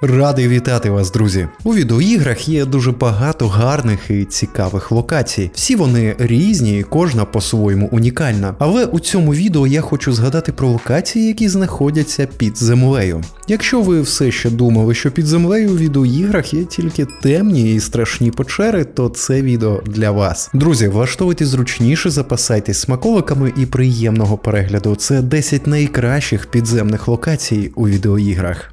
Радий вітати вас, друзі! У відеоіграх є дуже багато гарних і цікавих локацій. Всі вони різні, і кожна по-своєму унікальна. Але у цьому відео я хочу згадати про локації, які знаходяться під землею. Якщо ви все ще думали, що під землею у відеоіграх є тільки темні і страшні печери, то це відео для вас. Друзі, влаштовуйтесь зручніше, запасайтесь смаколиками і приємного перегляду. Це 10 найкращих підземних локацій у відеоіграх.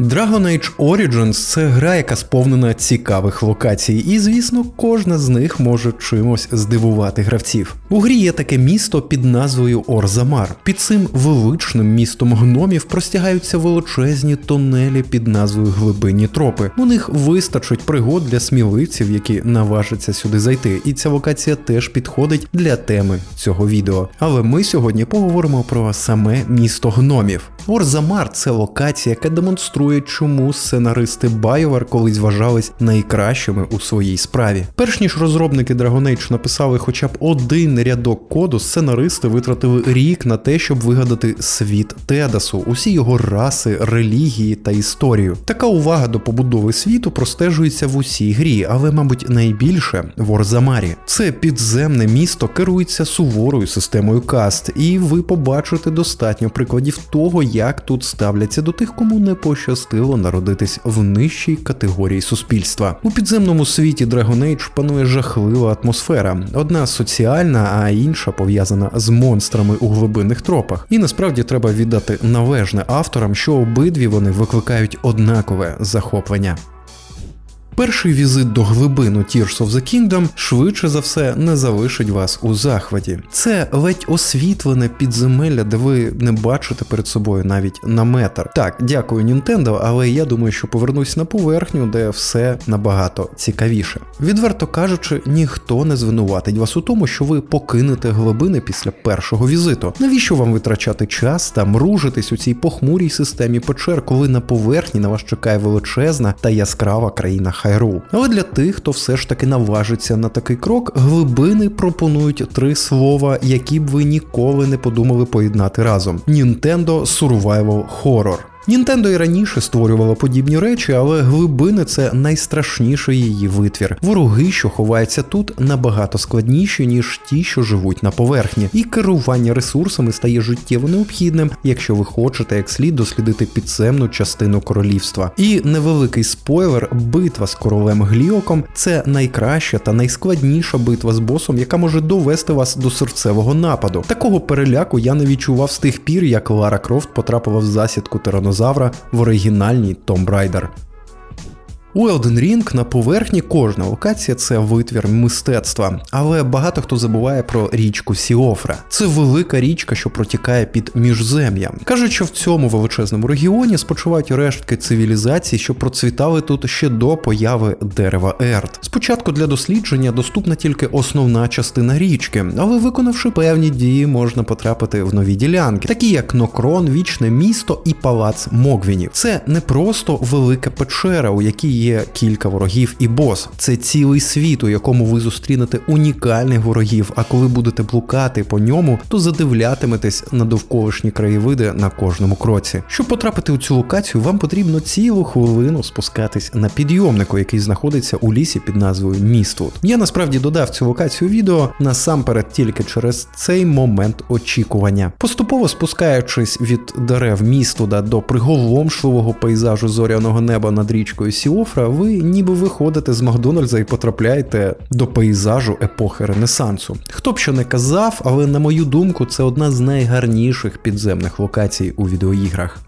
Dragon Age Origins це гра, яка сповнена цікавих локацій, і звісно, кожна з них може чимось здивувати гравців. У грі є таке місто під назвою Орзамар. Під цим величним містом гномів простягаються величезні тунелі під назвою Глибинні тропи. У них вистачить пригод для сміливців, які наважаться сюди зайти. І ця локація теж підходить для теми цього відео. Але ми сьогодні поговоримо про саме місто гномів. Орзамар це локація, яка демонструє, чому сценаристи BioWare колись вважались найкращими у своїй справі. Перш ніж розробники Dragon Age написали хоча б один рядок коду, сценаристи витратили рік на те, щоб вигадати світ Тедасу, усі його раси, релігії та історію. Така увага до побудови світу простежується в усій грі, але, мабуть, найбільше в Орзамарі. Це підземне місто керується суворою системою каст, і ви побачите достатньо прикладів того, як тут ставляться до тих, кому не пощастило народитись в нижчій категорії суспільства. У підземному світі Dragon Age панує жахлива атмосфера, одна соціальна, а інша пов'язана з монстрами у глибинних тропах. І насправді треба віддати належне авторам, що обидві вони викликають однакове захоплення. Перший візит до глибину Tears of the Kingdom швидше за все не залишить вас у захваті. Це ледь освітлене підземелля, де ви не бачите перед собою навіть на метр. Так, дякую Nintendo, але я думаю, що повернусь на поверхню, де все набагато цікавіше. Відверто кажучи, ніхто не звинуватить вас у тому, що ви покинете глибини після першого візиту. Навіщо вам витрачати час та мружитись у цій похмурій системі печер, коли на поверхні на вас чекає величезна та яскрава країна Хайрул. Але для тих, хто все ж таки наважиться на такий крок, глибини пропонують три слова, які б ви ніколи не подумали поєднати разом: Nintendo Survival Horror. Нінтендо і раніше створювала подібні речі, але глибини це найстрашніший її витвір. Вороги, що ховаються тут, набагато складніші, ніж ті, що живуть на поверхні, і керування ресурсами стає життєво необхідним, якщо ви хочете як слід дослідити підземну частину королівства. І невеликий спойлер, битва з королем Гліоком це найкраща та найскладніша битва з босом, яка може довести вас до серцевого нападу. Такого переляку я не відчував з тих пір, як Лара Крофт потрапила в засідку тиранозавра в оригінальній Tomb Raider. У Elden Ring на поверхні кожна локація це витвір мистецтва, але багато хто забуває про річку Сіофра. Це велика річка, що протікає під міжзем'ям. Кажуть, що в цьому величезному регіоні спочивають рештки цивілізацій, що процвітали тут ще до появи дерева Ерт. Спочатку для дослідження доступна тільки основна частина річки, але виконавши певні дії, можна потрапити в нові ділянки, такі як Нокрон, вічне місто і палац Могвінів. Це не просто велика печера, у якій є кілька ворогів і бос. Це цілий світ, у якому ви зустрінете унікальних ворогів. А коли будете блукати по ньому, то задивлятиметесь на довколишні краєвиди на кожному кроці. Щоб потрапити у цю локацію, вам потрібно цілу хвилину спускатись на підйомнику, який знаходиться у лісі під назвою Міствуд. Я насправді додав цю локацію відео насамперед тільки через цей момент очікування. Поступово спускаючись від дерев Міствуда до приголомшливого пейзажу зоряного неба над річкою Сіоф. Жофра, ви ніби виходите з Макдональдса і потрапляєте до пейзажу епохи Ренесансу. Хто б що не казав, але на мою думку, це одна з найгарніших підземних локацій у відеоіграх.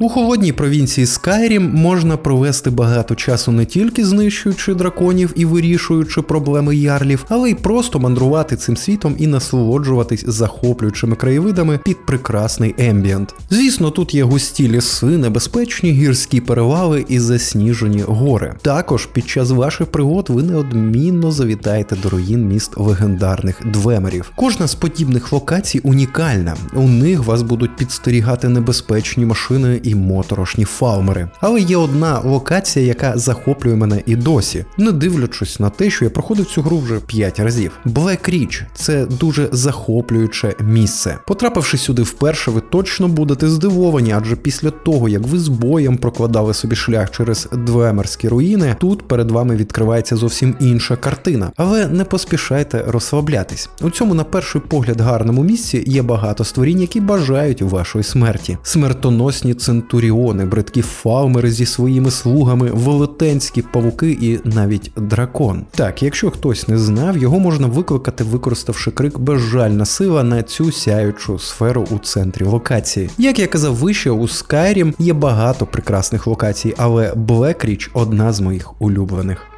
У холодній провінції Скайрім можна провести багато часу не тільки знищуючи драконів і вирішуючи проблеми ярлів, але й просто мандрувати цим світом і насолоджуватись захоплюючими краєвидами під прекрасний ембієнт. Звісно, тут є густі ліси, небезпечні гірські перевали і засніжені гори. Також під час ваших пригод ви неодмінно завітаєте до руїн міст легендарних двемерів. Кожна з подібних локацій унікальна. У них вас будуть підстерігати небезпечні машини і моторошні фалмери. Але є одна локація, яка захоплює мене і досі, не дивлячись на те, що я проходив цю гру вже 5 разів. Black Ridge – це дуже захоплююче місце. Потрапивши сюди вперше, ви точно будете здивовані, адже після того, як ви з боєм прокладали собі шлях через двемерські руїни, тут перед вами відкривається зовсім інша картина. Але не поспішайте розслаблятись. У цьому, на перший погляд, гарному місці є багато створінь, які бажають вашої смерті. Смертоносні центуріони, бридкі фалмери зі своїми слугами, велетенські павуки і навіть дракон. Так, якщо хтось не знав, його можна викликати, використавши крик безжальна сила на цю сяючу сферу у центрі локації. Як я казав вище, у Skyrim є багато прекрасних локацій, але Black одна з моїх улюблених.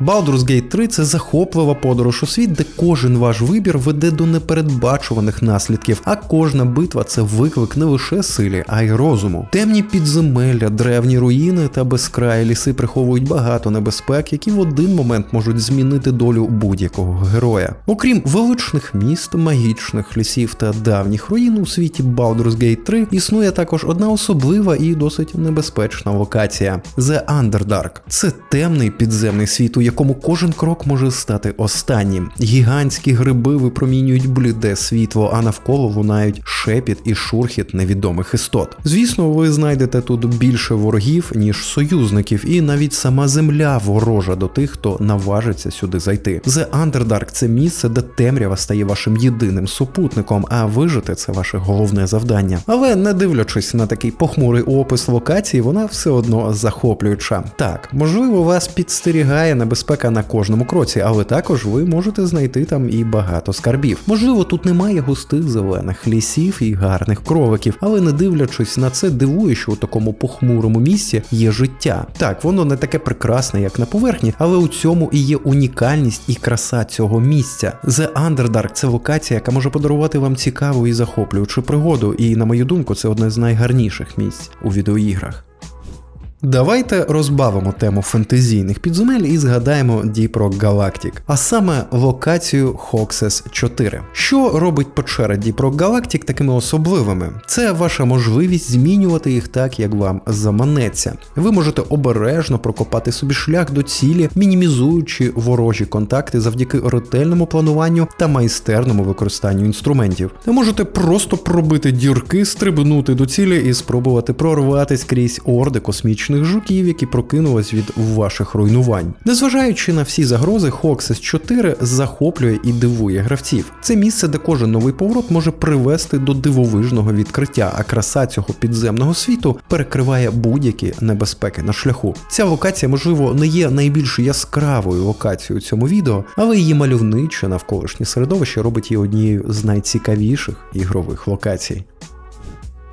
Baldur's Gate 3 це захоплива подорож у світ, де кожен ваш вибір веде до непередбачуваних наслідків, а кожна битва це виклик не лише силі, а й розуму. Темні підземелля, древні руїни та безкраї ліси приховують багато небезпек, які в один момент можуть змінити долю будь-якого героя. Окрім величних міст, магічних лісів та давніх руїн у світі Baldur's Gate 3 існує також одна особлива і досить небезпечна локація The Underdark. Це темний підземний світ, у якому кожен крок може стати останнім. Гігантські гриби випромінюють бліде світло, а навколо лунають шепіт і шурхіт невідомих істот. Звісно, ви знайдете тут більше ворогів, ніж союзників, і навіть сама земля ворожа до тих, хто наважиться сюди зайти. The Underdark – це місце, де темрява стає вашим єдиним супутником, а вижити це ваше головне завдання. Але не дивлячись на такий похмурий опис локації, вона все одно захоплююча. Так, можливо, вас підстерігає небезпека небезпека на кожному кроці, але також ви можете знайти там і багато скарбів. Можливо, тут немає густих зелених лісів і гарних кроликів, але не дивлячись на це, дивує, що у такому похмурому місці є життя. Так, воно не таке прекрасне, як на поверхні, але у цьому і є унікальність і краса цього місця. The Underdark – це локація, яка може подарувати вам цікаву і захоплюючу пригоду, і на мою думку, це одне з найгарніших місць у відеоіграх. Давайте розбавимо тему фентезійних підземель і згадаємо Deep Rock Galactic, а саме локацію Hoxes 4. Що робить печера Deep Rock Galactic такими особливими? Це ваша можливість змінювати їх так, як вам заманеться. Ви можете обережно прокопати собі шлях до цілі, мінімізуючи ворожі контакти завдяки ретельному плануванню та майстерному використанню інструментів. Ви можете просто пробити дірки, стрибнути до цілі і спробувати прорватися крізь орди космічних космічних жуків, які прокинулись від ваших руйнувань. Незважаючи на всі загрози, Hoxes 4 захоплює і дивує гравців. Це місце, де кожен новий поворот може привести до дивовижного відкриття, а краса цього підземного світу перекриває будь-які небезпеки на шляху. Ця локація, можливо, не є найбільш яскравою локацією у цьому відео, але її мальовниче навколишнє середовище робить її однією з найцікавіших ігрових локацій.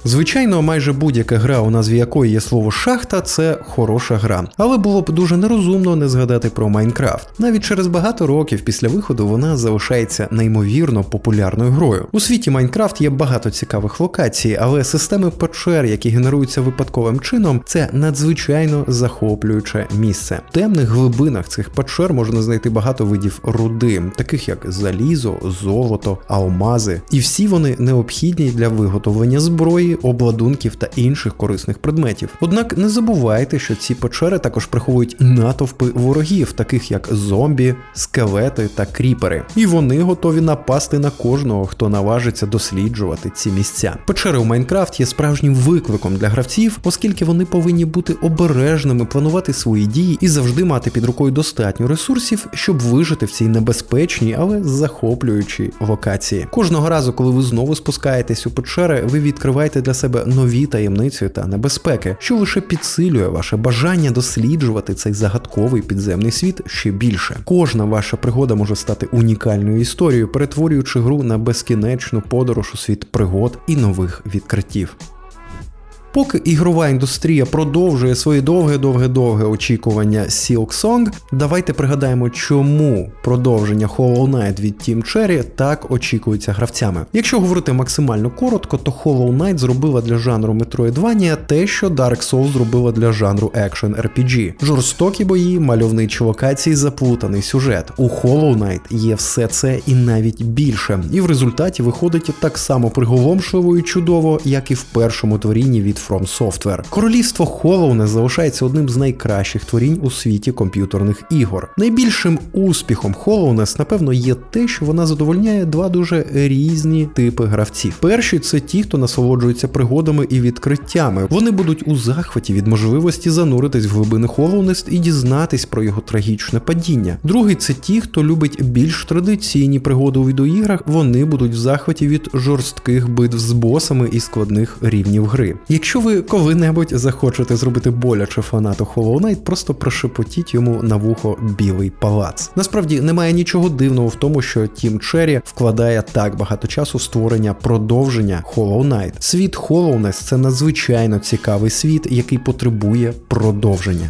Звичайно, майже будь-яка гра, у назві якої є слово шахта, це хороша гра. Але було б дуже нерозумно не згадати про Майнкрафт. Навіть через багато років після виходу вона залишається неймовірно популярною грою. У світі Майнкрафт є багато цікавих локацій, але системи печер, які генеруються випадковим чином, це надзвичайно захоплююче місце. В темних глибинах цих печер можна знайти багато видів руди, таких як залізо, золото, алмази. І всі вони необхідні для виготовлення зброї обладунків та інших корисних предметів. Однак не забувайте, що ці печери також приховують натовпи ворогів, таких як зомбі, скелети та кріпери, і вони готові напасти на кожного, хто наважиться досліджувати ці місця. Печери у Майнкрафт є справжнім викликом для гравців, оскільки вони повинні бути обережними, планувати свої дії і завжди мати під рукою достатньо ресурсів, щоб вижити в цій небезпечній, але захоплюючій локації. Кожного разу, коли ви знову спускаєтесь у печери, ви відкриваєте для себе нові таємниці та небезпеки, що лише підсилює ваше бажання досліджувати цей загадковий підземний світ ще більше. Кожна ваша пригода може стати унікальною історією, перетворюючи гру на безкінечну подорож у світ пригод і нових відкриттів. Поки ігрова індустрія продовжує своє довге-довге-довге очікування Silk Song, давайте пригадаємо, чому продовження Hollow Knight від Team Cherry так очікується гравцями. Якщо говорити максимально коротко, то Hollow Knight зробила для жанру Metroidvania те, що Dark Souls зробила для жанру Action RPG. Жорстокі бої, мальовничі локації, заплутаний сюжет. У Hollow Knight є все це і навіть більше. І в результаті виходить так само приголомшливо і чудово, як і в першому творінні від From Software. Королівство Hollow залишається одним з найкращих творінь у світі комп'ютерних ігор. Найбільшим успіхом Hollow напевно, є те, що вона задовольняє два дуже різні типи гравців. Перші це ті, хто насолоджується пригодами і відкриттями. Вони будуть у захваті від можливості зануритись в глибини Hollow і дізнатись про його трагічне падіння. Другий це ті, хто любить більш традиційні пригоди у відеоіграх. Вони будуть в захваті від жорстких битв з босами і складних рівнів гри. Якщо ви коли-небудь захочете зробити боляче фанату Hollow Knight, просто прошепотіть йому на вухо білий палац. Насправді немає нічого дивного в тому, що Тім Черрі вкладає так багато часу в створення продовження Hollow Knight. Світ Hollow Knight – це надзвичайно цікавий світ, який потребує продовження.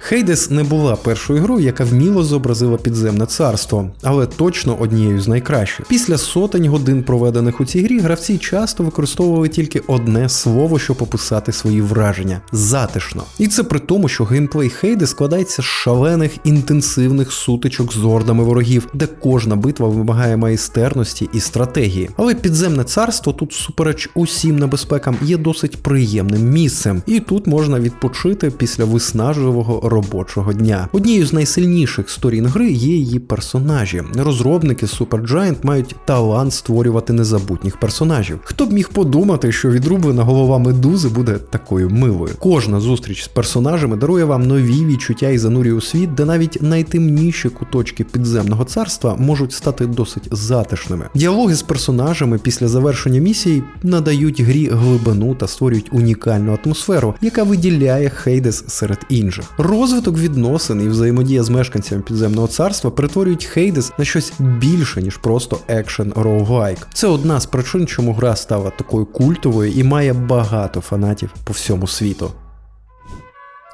Хейдес не була першою грою, яка вміло зобразила підземне царство, але точно однією з найкращих. Після сотень годин, проведених у цій грі, гравці часто використовували тільки одне слово, щоб описати свої враження затишно. І це при тому, що геймплей Хейдес складається з шалених інтенсивних сутичок з ордами ворогів, де кожна битва вимагає майстерності і стратегії. Але підземне царство тут, супереч усім небезпекам, є досить приємним місцем, і тут можна відпочити після виснажливого робочого дня. Однією з найсильніших сторін гри є її персонажі. Розробники Supergiant мають талант створювати незабутніх персонажів. Хто б міг подумати, що відрублена голова медузи буде такою милою? Кожна зустріч з персонажами дарує вам нові відчуття і занурює у світ, де навіть найтемніші куточки підземного царства можуть стати досить затишними. Діалоги з персонажами після завершення місії надають грі глибину та створюють унікальну атмосферу, яка виділяє Хейдес серед інших. Розвиток відносин і взаємодія з мешканцями підземного царства перетворюють Хейдес на щось більше, ніж просто екшен роугайк. Це одна з причин, чому гра стала такою культовою і має багато фанатів по всьому світу.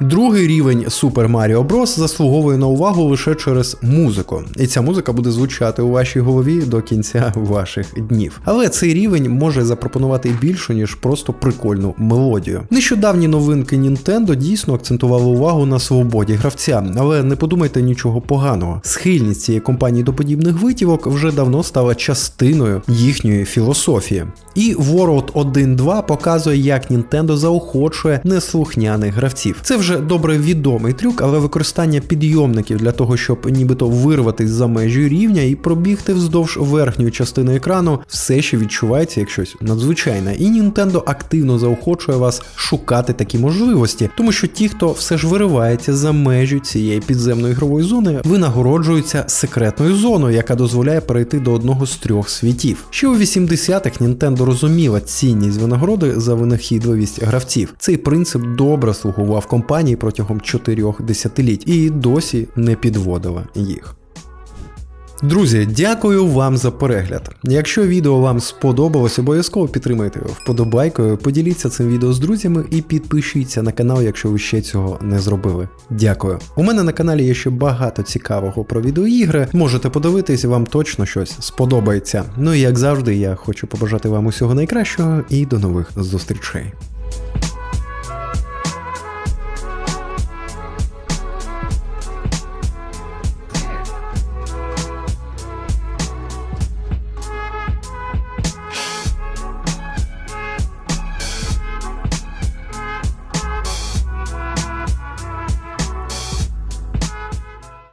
Другий рівень Super Mario Bros. заслуговує на увагу лише через музику, і ця музика буде звучати у вашій голові до кінця ваших днів. Але цей рівень може запропонувати більше, ніж просто прикольну мелодію. Нещодавні новинки Nintendo дійсно акцентували увагу на свободі гравця, але не подумайте нічого поганого. Схильність цієї компанії до подібних витівок вже давно стала частиною їхньої філософії. І World 1.2 показує, як Nintendo заохочує неслухняних гравців. Це вже добре відомий трюк, але використання підйомників для того, щоб нібито вирватися за межі рівня і пробігти вздовж верхньої частини екрану, все ще відчувається як щось надзвичайне. І Nintendo активно заохочує вас шукати такі можливості, тому що ті, хто все ж виривається за межі цієї підземної ігрової зони, винагороджуються секретною зоною, яка дозволяє перейти до одного з трьох світів. Ще у 80-х Nintendo розуміла цінність винагороди за винахідливість гравців. Цей принцип добре слугував компанії протягом чотирьох десятиліть і досі не підводила їх. Друзі, дякую вам за перегляд. Якщо відео вам сподобалось, обов'язково підтримайте його вподобайкою, поділіться цим відео з друзями і підпишіться на канал, якщо ви ще цього не зробили. Дякую. У мене на каналі є ще багато цікавого про відеоігри. Можете подивитись, вам точно щось сподобається. Ну і як завжди, я хочу побажати вам усього найкращого і до нових зустрічей.